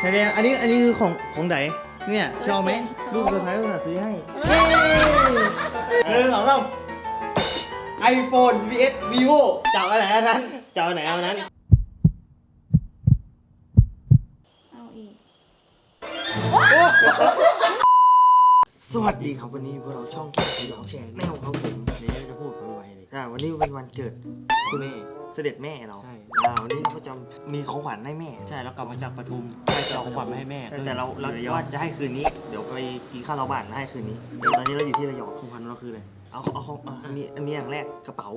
ไหนเนี่ยอันนี้อันนี้คือของของไหนเนี่ยชอบไหมลูกเซอร์ไพรส์ต้องซื้อให้เฮ้ยหนึ่งสองสามไอโฟน vs vivo จับอันไหนอันนั้นจับอันไหนเอาอันนั้นเอาอีกสวัสดีครับวันนี้พวกเราช่องสยองแชร์แนวครับผมนี่จะพูดไวๆเลยอ่าวันนี้เป็นวันเกิดคุณแม่เสด็จแม่เราใช่ อ่าวันนี้เราก็จะมีของขวัญให้แม่ใช่แล้วกลับมาจากปทุมใช่จะเอาของขวัญมาให้แม่ใช่แต่เราเราระยองว่าจะให้คืนนี้ เดี๋ยวไปกินข้าวเราบ้านให้คืนนี้เดี๋ยวตอนนี้เราอยู่ที่ระยองของขวัญเราคืออะไรเอาเอาของอะอันนี้อันนี้อย่างแรกกระเป๋า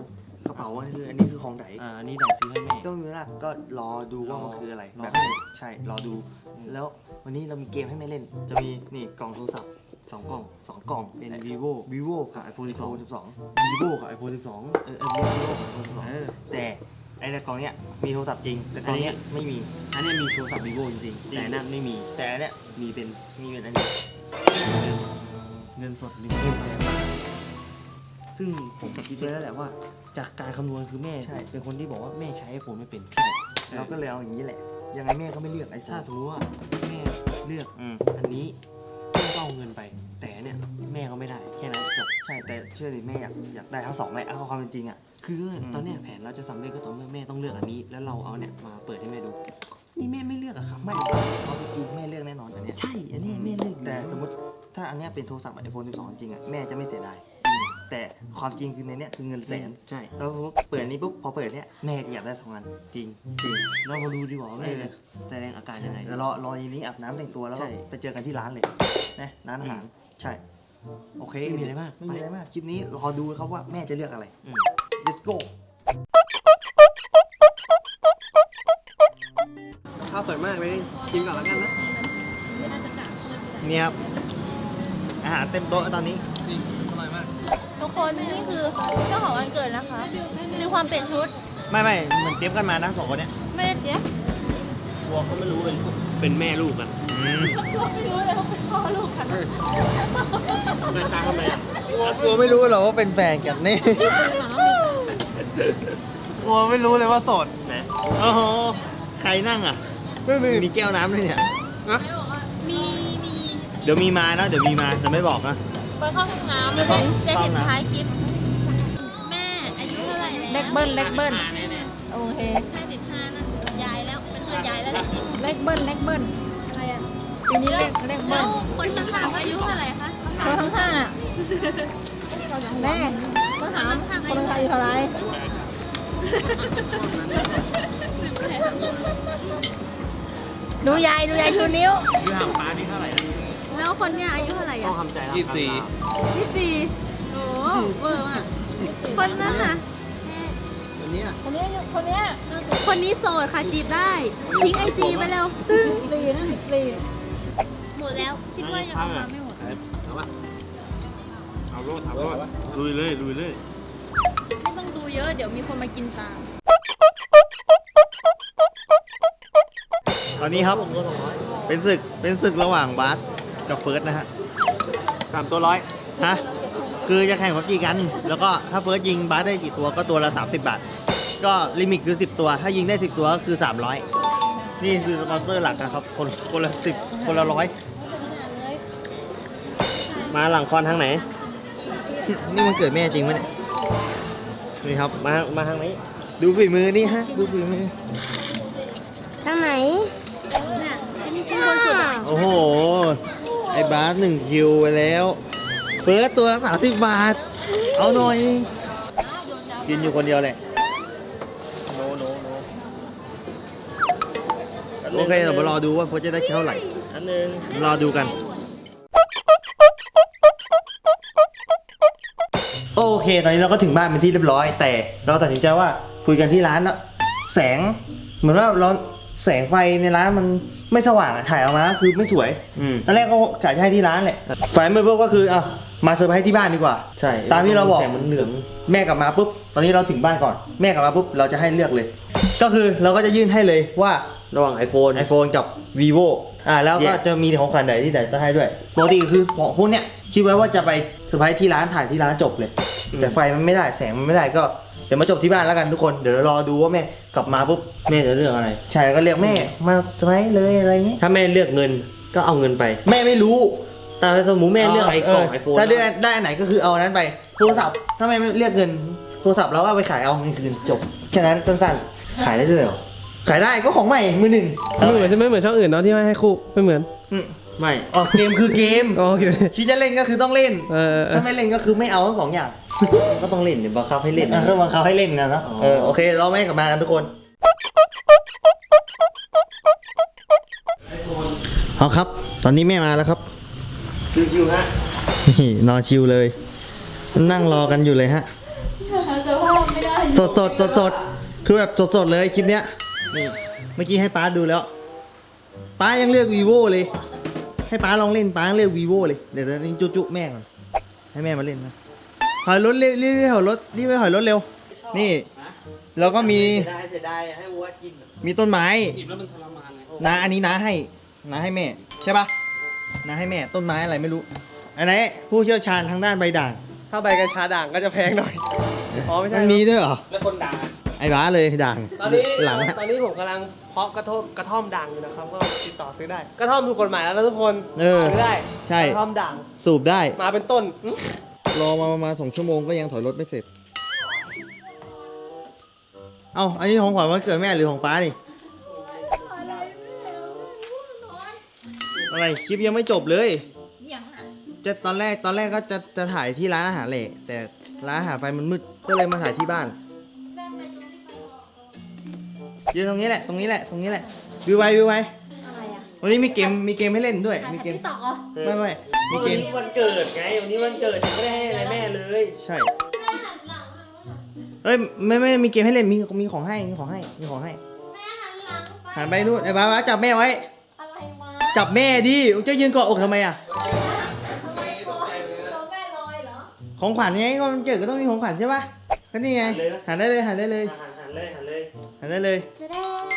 กระเป๋าอันนี้คืออันนี้คือของไหนอ่าอันนี้ด่าซื้อให้แม่ ก็ไมมีเวลาก็รอดูว่ามันคืออะไรรอแบบให้ใช่รอดู อืม แล้ววันนี้เรามีเกมให้แม่เล่น จะมีนี่กล่องโทรศัพท์ สองกล่องสองกล่องเป็น vivo vivo กับ iPhone ไอโฟนสิบสอง12 vivo กับ iPhone 12 เออเออ vivo กับ iPhone 12เออแต่ไอ้ในกล่องเนี้ยมีโทรศัพท์จริง แต่กล่องเนี้ยไม่มี อันนี้มีโทรศัพท์ vivo จริงๆ แต่นั่นไม่มี แต่อันเนี้ยมีเป็นมีเป็นอันนี้เงินเงินสดหนึ่งหนึ่งแสนบาท ซึ่งผมคิดไว้แล้วแหละว่า จากการคำนวณคือแม่ ใช่ เป็นคนที่บอกว่าแม่ใช้ iPhone ไม่เป็นเราก็เลยเอาอย่างนี้แหละ ยังไงแม่ก็ไม่เลือกไอโฟถ้านสมมติว่าแม่เลือกอืมอันนี้แม่ก็ เอาเงินไป แต่เนี่ยแม่ก็ไม่ได้แค่นั้นจบใช่แต่เชื่อดิแม่อยากอยากได้ทั้งสองแหละเอาความเป็นจริงอะคืออมตอนเนี้ยแผนเราจะสำเร็จก็ต่อเมื่อแม่ต้องเลือกอันนี้ แล้วเราเอาเนี่ยมาเปิดให้แม่ดู นี่แม่ไม่เลือกอะครับไม่เอาไปคือแม่เลือกแน่นอนอันเนี้ยใช่อันนี้แม่เลือกแต่สมมติถ้าอันเนี้ยเป็นโทรศัพท์ไอโฟน12 จริงอะแม่จะไม่เสียดายอืมแต่ความจริงคือในเนี้ยคือเงินแสนใช่แล้วสมมุติเปิดอันนี้ปุ๊บพอเปิดเนี้ยแม่จะอยากได้สองอันจริงจริงเรามาดูดีกว่าว่าแม่เออจะแสดงอาการยังไงเดี๋ยวรอรอทีนี้อาบน้ำแต่งตัวแล้วใช่ก็ไปเจอกันที่ร้านเลย นะร้านอาหารใช่ โอเคไม่มีอะไรมากไม่มีอะไรมากคลิปนี้รอดูครับว่าแม่จะเลือกอะไรอืม let's go ข้าวสวยมากเลยกินก่อนแล้วกันนะเนี่ยครับอาหารเต็มโต๊ะตอนนี้จริงอร่อยมากทุกคนนี่คือเจ้าของวันเกิดนะคะมีความเปลี่ยนชุด ไม่ไม่เหมือนเตรียมกันมานะสองคนเนี้ยไม่ได้เจ๊ยบกลัวเขาไม่รู้เป็นเป็นแม่ลูกกันอืมไม่ รู้เลยว่าเป็นพ่อลูกกันหน้าตาทำไมอะกลัวไม่รู้หรอว่าเป็นแฟนกันนี่กลัวไม่รู้เลยว่าโสดนะโอ้โหใครนั่งอะไม่มีมีแก้วน้ำเลยเนี่ยนะมีมีเดี๋ยวมีมานะเดี๋ยวมีมาแต่ไม่บอกนะไปเข้าห้องน้ำไปเข้าจะเห็นห้องน้ำท้ายคลิปแม่อายุเท่าไหร่แล้วเล็กเบิ้ลเล็กเบิ้ลโอเคห้าสิบห้านะยายแล้วเป็นเพื่อนยายแล้วแหละเล็กเบิ้ลเล็กเบิ้ลอะไรอะ ปีนี้เล็กเล็กแล้เบิ้วลคนข้างๆอายุเท่าไหร่คะโชว์ทั้งห้าอะแม่มาถามคนไทยเท่าไหรดูยายดูยายชูนิ้ว คือห่างฟ้านี่เท่าไหร่นะแล้วคนเนี้ยอายุเท่าไหร่ต้ออะงทำใจรับยี่สิบสี่ ยี่สิบสี่โอ้เวอร์มากคนนั้นน่ะ วันนี้คนนี้คนนี้คนนี้โสดค่ะจีบได้ ทิ้งไอจีไปแล้วตึ้งปลีนะปลีหมดแล้ว คิดว่ายังเอามาไม่หมดเอาวะเอาโลดเอาโลดลุยเลยลุยเลยไม่ต้องดูเยอะ เดี๋ยวมีคนมากินตาม ตอนนี้ครับ เป็นศึก เป็นศึกระหว่างบาสกับเฟิร์สนะฮะสามตัวร้อยฮะ คือจะแข่งพับจีกัน แล้วก็ถ้าเฟิร์สยิงบาสได้กี่ตัวก็ตัวละ 30 บาท ก็ลิมิตคือ 10 ตัว ถ้ายิงได้ 10 ตัวก็คือ 300 นี่คือสปอนเซอร์หลักนะครับ คนคนละสิบคนละร้อย มาหลังคอนทางไหน นี่มันเกิดแม่จริงไหมเนี่ยนี่ครับมามาทางไหนดูฝีมือนี่ฮะดูฝีมือทางไหนน่ะชิ้นชิ้นบนสุดอะโอ้โหไอ้บาสหนึ่งคิวไปแล้วเฟิร์สตัวละสามสิบบาท เอาหน่อย กินอยู่คนเดียวแหละโนโนโนโอเคเดี๋ยวมารอดูว่าเฟิร์สจะได้เท่าไหร่อันหนึ่งรอดูกัน โอเคตอนนี้เราก็ถึงบ้านเป็นที่เรียบร้อย แต่เราตัดสินใจว่าคุยกันที่ร้านแล้วแสงเหมือนว่าเราแสงไฟในร้านมันไม่สว่างอะถ่ายออกมาคือไม่สวยอืม ตอนแรกก็กะจะให้ที่ร้านแหละไฟมืดปุ๊บก็คืออะมาเซอร์ไพรส์ที่บ้านดีกว่า ใช่ตามที่เราบอก แสงมันเหลืองแม่กลับมาปุ๊บ ตอนนี้เราถึงบ้านก่อน แม่กลับมาปุ๊บ เราจะให้เลือกเลย ก็คือเราก็จะยื่นให้เลยว่าระหว่าง iPhone iPhone กับ vivo อ่าแล้วก็ Yeah จะมีของขวัญไหนที่ไหนจะให้ด้วย ปกติคือของพวกเนี้ยคิดไว้ว่าจะไป เซอร์ไพรส์ที่ร้านถ่ายที่ร้านจบเลย อืม แต่ไฟมันไม่ได้แสงมันไม่ได้ก็ดี๋ยวมาจบที่บ้านแล้วกันทุกคนเดี๋ยวรอดูว่าแม่กลับมาปุ๊บแม่จะเลือกอะไรใช่ก็เรียกแม่มาสมัยเลยอะไรอย่างงี้ถ้าแม่เลือกเงินก็เอาเงินไป แม่ไม่รู้แต่สมมุติแม่เลือกไอ้กล่องไอโฟนถ้าเลือกได้อันไหนก็คือเอาอันนั้นไปโทรศัพท์ถ้าแม่ไม่เลือกเงินโทรศัพท์เราเอาไปขายเอาเงินคืนจบแค่นั้นสั้นขายได้ด้วยเหรอๆขายได้ก็ของใหม่มือหนึ่งไม่เหมือนใช่ไหมเหมือนช่องอื่นเนาะที่ไม่ให้คู่ไม่เหมือน อืม ไม่อ๋อเกมคือเกมอ๋อโอเคคิดจะเล่นก็คือต้องเล่นเออเออถ้าไม่เล่นก็คือไม่เอาทั้งสองอย่าง ก็ต้องเล่นเดี๋ยวบังคับให้เล่นอะก็บังคับให้เล่นนะเนาะอ๋อเออโอเคเราแม่กลับมากันทุกคนเอาครับ ตอนนี้แม่มาแล้วครับชิวๆฮะนี่นอนชิวเลย นั่งรอกันอยู่เลยฮะสดสดสดสดๆคือแบบสดสดๆเลยคลิปเนี้ยนี่เมื่อกี้ให้ป้าดูแล้ว ป้ายังเลือก vivo เลย ให้ป้าลองเล่นป้ายังเลือก vivo เลย เดี๋ยวตอนนี้จุจุแม่ก่อนให้แม่มาเล่นนะถอยรถเร็วรีบถอยรถรีบไปถอยรถเร็ว นี่ แล้วก็มีเสียดายเสียดายให้วัวกินมีต้นไม้ อิ่มแล้วมันทรมานไงนาอันนี้น้าให้น้าให้แม่ ใช่ปะน้าให้แม่ต้นไม้อะไรไม่รู้ อันไหนผู้เชี่ยวชาญทางด้านใบด่าง ถ้าใบกัญชาด่างก็จะแพงหน่อย อ๋อไม่ใช่มันมีด้วยเหรอ แล้วคนด่าง ไอ้บ้าเลยด่างตอนนี้หลังอะตอนนี้ผมกำลังเพาะกระท่อมกระท่อมด่างอยู่นะครับก็ติดต่อซื้อได้ กระท่อมถูกกฎหมายแล้วนะทุกคนเออซื้อได้ใช่กระท่อมด่างสูบได้ มาเป็นต้นอื้อรอมาประมาณสองชั่วโมงก็ยังถอยรถไม่เสร็จ เอ้า อันนี้ของขวัญวันเกิดแม่หรือของป้านี่ อะไรคลิปยังไม่จบเลย อย่างอะจะตอนแรกตอนแรกก็จะจะถ่ายที่ร้านอาหารแหละแต่ร้านอาหารไฟมันมืด ก็เลยมาถ่ายที่บ้าน ยืนตรงนี้แหละ ตรงนี้แหละ ตรงนี้แหละ วิวไววิวไวอะไรอะวันนี้มีเกม มีเกมให้เล่นด้วย มีเกม ติ๊กต็อกเหรอไม่ไม่มีวันเกมนี้วันเกิดไงวันนี้วันเกิดยังไม่ได้ให้อะไรแม่เลย ใช่ เอ้ย ไม่ไม่มีเกมให้เล่น มีมีของให้ มีของให้ มีของให้ แม่หันหลังไปหันไปนู่นไอ้บ้าบ้าจับแม่ไว้ อะไรมาจับแม่ดิจะยืนเกาะอกทำไมอะ ทำไมตัวตัวแม่ลอยเหรอของขวัญไงก็มันเกิดก็ต้องมีของขวัญใช่ปะก็นี่ไง หันได้เลย หันได้เลย หันหันเลยหันเลย หันได้เลย จ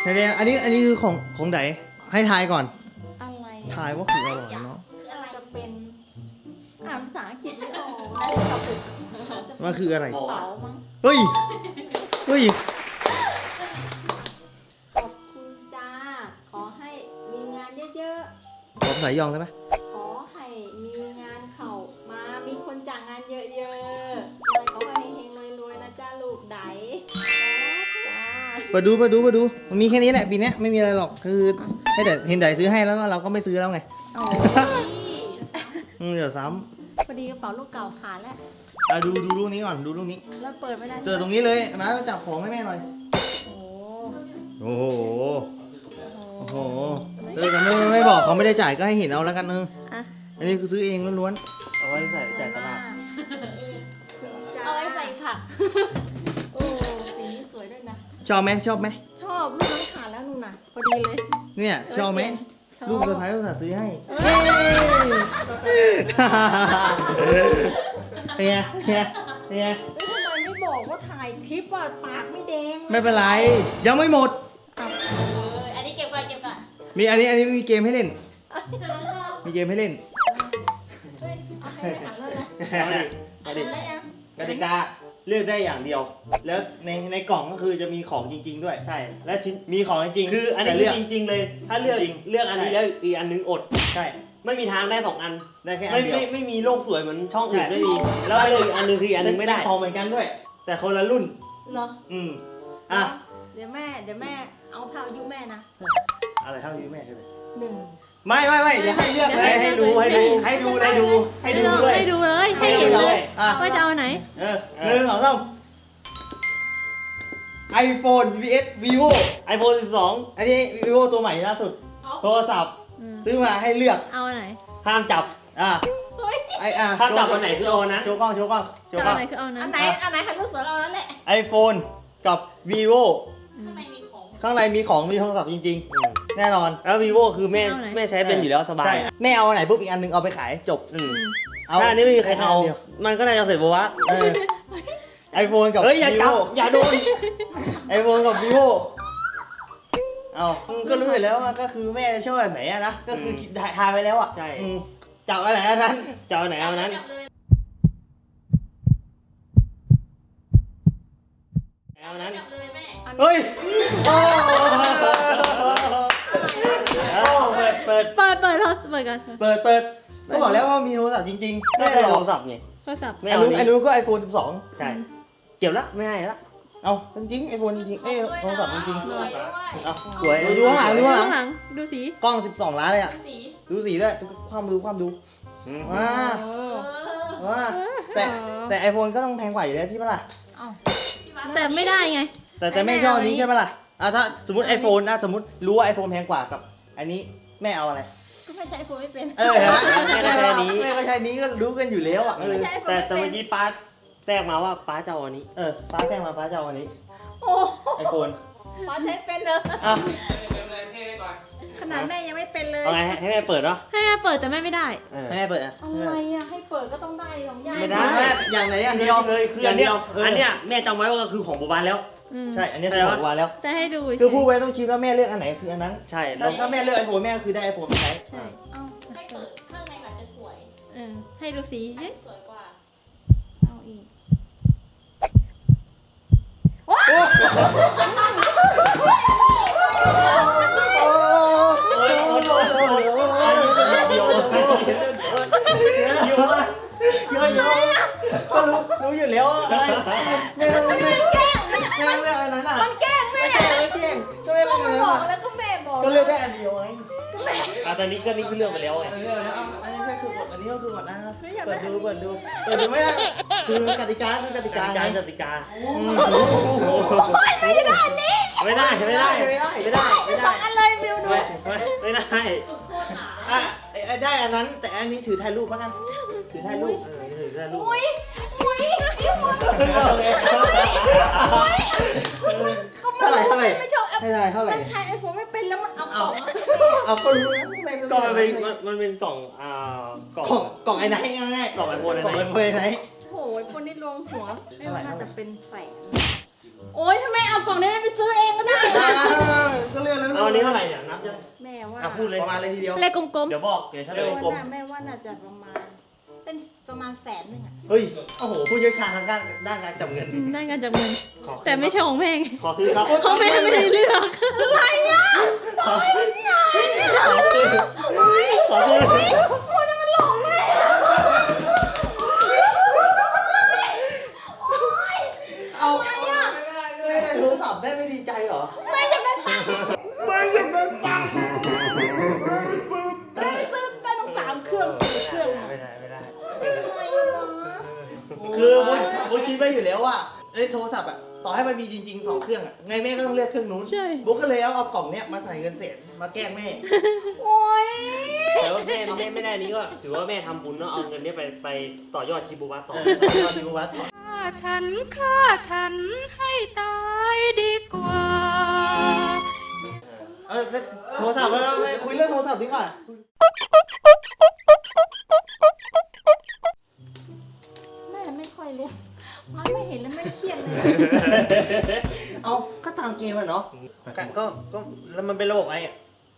ะได้หันได้อันนี้อันนี้คือของของไหนให้ทายก่อน อะไรทายว่าคืออร่อยเนาะอะไรจะเป็นอ่านภาษาอังกฤษไม่ออกน่าจะตอบถูกว่าคืออะไรกระเป๋ามั้งเฮ้ย เฮ้ย ขอบคุณจ้า ขอให้มีงานเยอะขอสายยองได้ปะๆขอให้มีงานเข้ามา มีคนจ้างงานเยอะๆขอให้เฮงๆรวยๆนะจ้าลูกไดจ้า มาดูมาดูมาดู มันมีแค่นี้แหละปีเนี้ยไม่มีอะไรหรอก คือให้แต่เห็นไดซื้อให้แล้วก็เราก็ไม่ซื้อแล้วไงโอ้ยอืมเดี๋ยวซ้พอดีกระเป๋าลูกเก่าขาดแล้วำอะดูดูลูกนี้ก่อนดูลูกนี้ แล้วเปิดไม่ได้เจอตรงนี้เลยมาจับของให้แม่หน่อย โอ้โอ้โหโห โอ้โหเออแต่ไม่ไม่ไม่บอกเขาไม่ได้จ่ายก็ให้เห็นเอาแล้วกันเอออะอันนี้คือซื้อเองล้วนเอาไว้ใส่จ่ายตลาด เอาไว้ใส่ผัก ชอบไหมชอบไหมชอบลูกน้ำขาดแล้วนู่นน่ะพอดีเลย เนี่ยชอบไหมชอบ ลูกเซอร์ไพรส์อุตส่าห์ซื้อให้เอ้ยเป็นไงเป็นไงเป็นไงทำไมไม่บอกว่าถ่ายคลิปว่าปากไม่แดงไม่เป็นไร ยังไม่หมดอันนี้เก็บก่อนเก็บก่อนมีอันนี้อันนี้มีเกมให้เล่น มีเกมให้เล่นเฮ้ยเอาให้อ่านแล้วนะมาดิอ่านแล้วยังกติกา เลือกได้อย่างเดียว แล้วในในกล่องก็คือจะมีของจริง ๆ ด้วยใช่ และชิ้นมีของจริงๆคืออันนี้แต่เลืเลืออกกจริงๆเลย ถ้าเลือกจริง เลือกอันนี้แล้วอีกอันนึงอด ใช่ ไม่มีทางได้สองอัน ได้แค่อัไม่นเดียว ไม่ไม่มีโลกสวยเหมือนช่องอื่นใช่ ไม่มี แล้วไม่เลยอีกอันนึงคืออีกอันนึงไม่ได้เป็นของเหมือนกันด้วย แต่คนละรุ่น เหรออืมอะ เดี๋ยวแม่ เดี๋ยวแม่ เอาเท่าอายุแม่นะอะไรเท่าที่แม่เคยเลยหนึ่ง ไม่ไม่ไม่เดี๋ยวให้เลือกเดี๋ยวเลยให้ดูให้ดูให้ดูให้ดูให้ดูด้วยให้ดูเลยให้เห็นเลยอะว่าจะเอาอันไหนเออหนึ่งสองสามไอโฟน vs vivo ไอโฟน12 อันนี้ vivo ตัวใหม่ล่าสุด โทรศัพท์อืมซื้อมาให้เลือกเอาอันไหนห้ามจับอะเฮ้ยไออะถ้าจับวันไหนคือเอานะโชว์กล้องโชว์กล้องโชจะว์กล้เอาองอันไหนคือเอาอันอันั้นนไหนอันไหนใครรู้สวยเอานั้นแหละไอโฟนกับ vivo อืมข้างในมีของมีโทรศัพท์จริง ๆ แน่นอน แล้ว vivo คือแม่เอาไหน แม่ใช้เป็นอยู่แล้วสบาใช่ยแม่เอาอันไหนปุ๊บอีกอันหนึงเอาไปขายจบ อืมเอาถ้าอันนี้ไม่มีใครเอาดียวมันก็น่าจะเสร็จปะวะเออไอโฟนกับ เฮ้ยอย่าจับ vivo อย่าโดน ไอโฟนกับ vivo เอามึงก็รู้อยู่แล้วว่าก็คือแม่ชอบแบบไหนอะนะ ก็คือคิดทายไปแล้วอะใช่ อืมจับอันไหนอันนั้น จะเอาอันไหนเอาอันนั้นเอานั้น จับเลยแม่ เฮ้ย โอ้เปิด เปิด เปิดเปิดโทรเปิดกันเปิดเปิดก็บอกแล้วว่ามีโทรศัพท์จริงๆไม่ไม่ได้หรโทอกรศัพท์ไงโทรศัพท์ไม่ไอ้เอานู้นนี้ไอ้นู้นก็ไอโฟน12 ใช่ เก็บละไม่ให้ละเอาจริงๆไอโฟนจริงๆเอ้ยโทรศัพท์จริง สวยด้วยเอาสวยดูข้างหลังดูข้างหลังข้างหลังดูสีๆกล้อง 12 ล้านเลยอะ สีดูสีด้วยดูความดูความดูอืมว้าเออว้าแต่แต่ไอโฟนก็ต้องแพงกว่าอยู่แล้วที่ปะล่ะแต่ไม่ได้ไง แต่แต่แม่ชอบอันนี้ ใช่ปะล่ะอะถ้าสมมติไอโฟนนะสมมติรู้ว่าไอโฟนแพงกว่ากับ อันนี้ แม่เอาอะไร ก็ไม่ใช้ไอโฟนไม่เป็น เออเห็นไหมแม่ก็ใช้อันนี้ แม่ก็ใช้อันนี้ก็รู้กันอยู่แล้วอะเออไม่ใช้ไอโฟนแต่ไม่แต่เป็เมื่อนกี้ป้าแทรกมาว่าป้าจะเอาอันนี้ เออป้าแจ้งมาป้าจะเอาอันนี้โอ้ไอโฟนขอใช้เป็นเลยอะขนาดแม่ยังไม่เป็นเลยเอาไงให้ให้แม่เปิดเนาะให้แม่เปิดแต่แม่ไม่ได้เออ แม่เปิดอะอะไรอะให้เปิดก็ต้องได้สองอย่างไม่ได้ แม่อย่างไหนอย่างเดีเดียยววเลยคืออันเนี้ยเอออัอันเนี้ยแม่จำไว้ว่าคือของโบวานแล้ว อืมใช่ อันนี้แต่คือว่าบอกว่าแล้ว แต่ให้ดูคือพูดไว้ต้องคิดว่าแม่เลือกอันไหนคืออันนั้นใช่แล้แล้ววถ้าแม่เลือกไอโฟนแม่ก็คือได้ไอโฟนไปใช้ใช่เอาให้เปิดข้างในอาจจะสวยเออให้ดูสีเอ๊ะสวยกว่า เอาอีกโอ้ยโอ้ยโอ้ยโอ้ยโอ้ยโอ้ยเดียวเยอะเยอะก็รู้รู้อยู่แล้วอะไรแม่ต้องเลือก แม่เลือกอันนั้นอะมันแกล้งแม่ไม่แกล้งไม่แกล้งก็ไม่ก็เป็นมันไรบอกแล้วก็แม่บอกก็เลือกได้อันเดียวไงอะตอนนี้ก็นี่คือเลือกไปแล้วไงเลือกแล้วอันนี้คือกฎอันนี้ก็คือกฎนะเปิดดูเปิดดูเปิดดูไม่ได้คือกติกาคือกติกกาติกากติกาไม่ได้นี่ไม่ได้ไม่ได้ไม่ได้ไม่ได้ไม่สได้องอันเลยวิวดูไม่ได้ อะไอ้ได้อันนั้นแต่อันนี้ถือถ่ายรูปแล้วกันถือถ่ายรูปเออถือได้ลูกอุ้ยอุ้ย เท่าไหร่เท่าไหร่ไม่ชอบแอปให้ถ่ายเท่าไหร่ มันใช้ไอโฟนไม่เป็นแล้วมันเอาของมาเอาก็รู้นะแม่ก็มันเป็นมันมันเป็นกล่องอ่ากล่อง กล่องกล่องไอ้ไหนง่ายๆกล่องไอโฟนกล่องไอไอ้โฟโฟนไหนโอ้ยคนนี้รวมหัวไม่ว่าน่าจะเป็นแสนโอ้ยทำไมเอากล่องนี้ไปซื้อเองก็ได้นะก็เลือกแล้วเอาอันนี้เท่าไหร่เนี่ยนับยังแม่ว่าอะพูดเลย ประมาณเลยทีเดียว เลขกลมเดี๋ยวบอก เดี๋ยวเฉลแม่ยว่าน่าแม่ว่าน่าจะประมาณ เป็น ประมาณแสนหนึ่งอะเฮ้ย โอ้โห ผู้เชี่ยวชาญทางด้านด้านการจับเงินๆได้กันจับเงินแต่ไม่ใช่ของแม่ไงขอคืนครับของแม่ไม่ได้เลือกอะไรอะขอคืนขอคืนขอคืนเอา มันมีจริงๆสองเครื่องอะไงแม่ก็ต้องเลือกเครื่องนู้นใช่ บุ๊กก็เลยเอาเอากล่องเนี้ยมาใส่เงินเศษมาแกล้งแม่ โอ้ยแต่ว่าแม่แม่ไม่ได้นี้ก็ถือว่าแม่ทำบุญเนาะเอาเงินเนี้ยไปไปต่อยอดคิบูวะต่อเออตอนนี้วัดฆ่าฉันฆ่าฉันให้ตายดีกว่า เออโทรศัพท์เราไปคุยเรื่องโทรศัพท์ดีกว่า ตามเกมอะเนาะก็ก็ก็แล้วมันเป็นระบบไอ้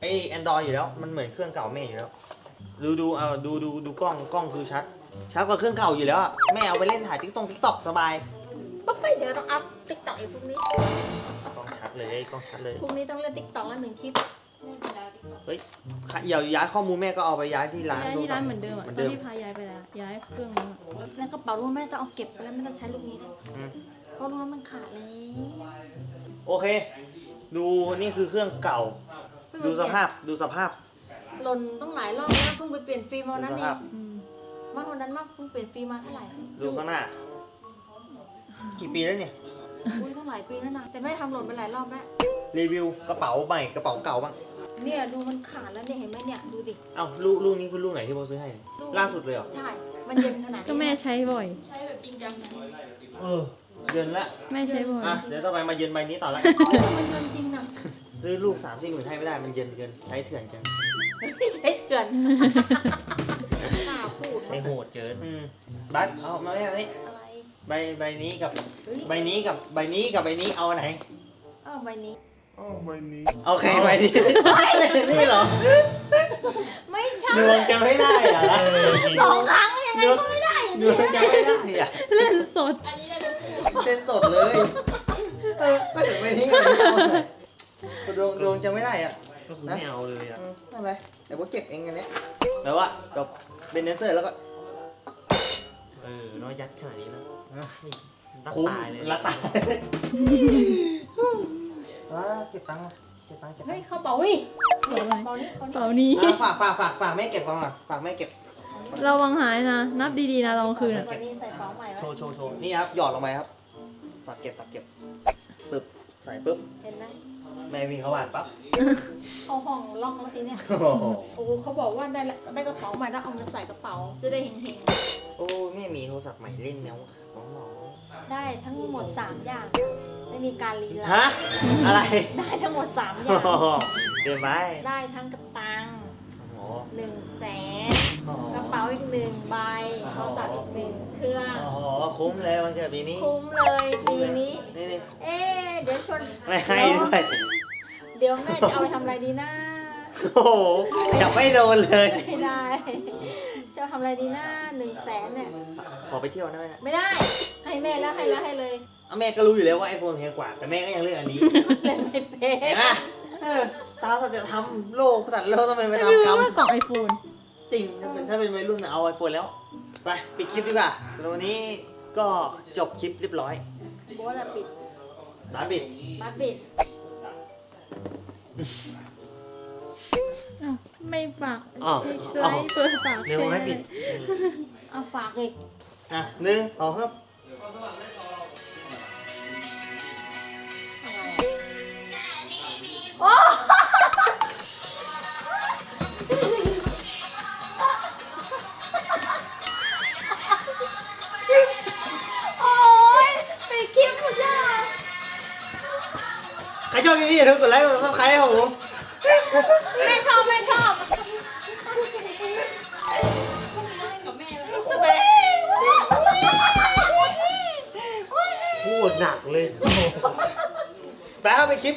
ไอ้แอนดรอยอยู่แล้ว มันเหมือนเครื่องเก่าแม่อยู่แล้ว ดูดูเอาดูดูดูกล้องกล้องคือชัด ชัดกว่าเครื่องเก่าอยู่แล้วอะแม่เอาไปเล่นถ่ายติ๊กตงติ๊กต็อกสบายปั๊บไปเดี๋ยวต้องอัพติ๊กต็อกอีกพรุ่งนี้ กล้องชัดเลยกล้องชัดเลยพรุ่งนี้ต้องเล่นติ๊กต็อกแล้วหนึ่งคลิปค่ะอย่าย้ายข้อมูลแม่ก็เอาไปย้ายที่ร้านย้ายที่ร้านเหมือนเดิมอะเหมือนตอเดินมที่พาย้ายไปแล้ว ย้ายเครื่องนั้นอะแล้วกระเป๋าลูกแม่ต้องเอาเก็บไปแล้วไม่ต้องใช้ลูกนี้เลยอืม เพราะลูกนั้นมันขาดแล้ว โอเค ดูนี่คือเครื่องเก่า ดูสภาพดูสภาพหล่นต้องหลายรอบแล้วเพิ่งไปเปลี่ยนฟิล์มวันนั้นดูสเอภาพงอืมว่าวันนั้นมากเพิ่งเปลี่ยนฟิล์มมาเท่าไหร่ดูข้างหน้า กี่ปีแล้วเนี่ยอุ้ยตั้งหลายปีแล้วนะแต่แม่ทำหล่นไปหลายรอบแล้วรีวิวกระเป๋าใหม่กระเป๋าเก่าบ้างเนี่ยดูมันขาดแล้วเนี่ยเห็นไหมเนี่ยดูดิเอ้าลูกลูกนี้คือลูกไหนที่โมซื้อให้เนี่ยล่าสุดเลยเหรอใช่ มันเย็นขนาดนี้ก็แม่ใช้บ่อยเออ เย็นละแม่ใช้บ่อยอะเดี๋ยวต่อไปมาเย็นใบนี้ต่อละมันเย็นจริงนะซื้อลูกสามสี่หมื่นให้ไม่ได้มันเย็นเกินใช้เถื่อนเกินไม่ใช่เถื่อนน่าพูดไม่โหดเกินอืมบัสเอามาแบบนี้อะไรใบใบนี้กับเฮ้ยใบนี้กับใบนี้กับใบนี้เอาอันไหนอ้าวใบนี้โอเคใบนี้นี่เหรอไม่ใช่ดวงจะไม่ได้เหรอนะสองครั้งยังไงก็ไม่ได้ดวงจะไม่ได้อะเล่นสด เป็นสดเลยไเออถ้าเกิดไม่ทิ้งอะไรไม่เอาเลยดวงดวงจะไม่ได้อะ ก็คือไม่เอาเลยอะ อืมไม่เป็นไรเดี๋ยวผมเก็บเองอันเนี้ยแปลว่าเดี๋ยวเป็นแดนเซอร์แล้วก็ เออน้อยยัดขนาดนี้แล้วรักคุ้มตายเลยละตายอ่าเก็บตังค์เก็บตังค์เก็บตัเฮ้งยค์เขาเป๋านี่เป๋าอะไรเป๋านี่เป๋าเป๋านี่นี้ อะฝากฝากฝากฝากแม่เก็บก่อนฝากแม่เก็บ ระวังหายนะ นับดีๆนะตอนกลางคืนอะ วันนี้ใส่เป๋าใหม่ไว้ โชว์โชว์โชว์ นี่ครับ หยอดลงไปครับ ฝากเก็บฝากเก็บปึ๊บใส่ปึ๊บเห็นไหมแม่วิ่งเข้าบ้านปั๊บเข้าห้องล็อกแล้วทีเนี้ยโอ้โหโอ้โหเขาบอกว่าได้ละได้กระเป๋าใหม่แล้วเอามาใส่กระเป๋าจะได้เฮงโอ้แม่มีโทรศัพท์ใหม่เล่นแล้วน้องหมอๆได้ทั้งหมด3อย่าง ไม่มีการลีลาฮะอะไรได้ทั้งหมด3อโอ้ย่าง โหเกินไปได้ทั้งกระตังโอ้โหหนึ่งแสน กระเป๋าอีกหนึ่งใบโทรศัพท์อีกหนึ่งเครื่องโอ้โหคุ้มเลยวันเกิดปีนี้คุ้มเลยปีนี้ นี่นี่เอ๊ะเดี๋ยวชวนไม่ให้ด้วยเดี๋ยวแม่จะเอาไปทำอะไรดีนะโอ้โหจับไม่โดนเลย ไม่ได้ จะเอาทำอะไรดีนะหนึ่งแสนเนี่ยขอไปเที่ยวได้ไหมไม่ได้ ให้แม่แล้วให้แล้วให้เลยเอาแม่ก็รู้อยู่แล้วว่าไอโฟนแพงกว่า แต่แม่ก็ยังเลือกอันนี้เล่นไม่เป็เห็นนไหมเออตาสัจธรรมโลกสัตว์โลกทำไมไปไม่ทำรู้กรรม ว่ากล่องไอโฟน จริงถ้าเป็นถ้าเป็นวัยรุ่นน่ะเอาไอโฟนแล้ว ไปปิดคลิปดีกว่าสำหรับวันนี้ก็จบคลิปเรียบร้อยโบสอะปิดร้านปิดบัสปิดอ้าวไม่ฝากอ๋อไลฟ์เปิดฝากเร็วให้ปิดเอาฝากเลยอะหนึ่งสองครับ โอ้ ชอบพี่พี่อย่าลืมกดไลค์กดซับสไครต์ให้ผม ไม่ชอบไม่ชอบพูดหนักเลย ไปครับไปคลิป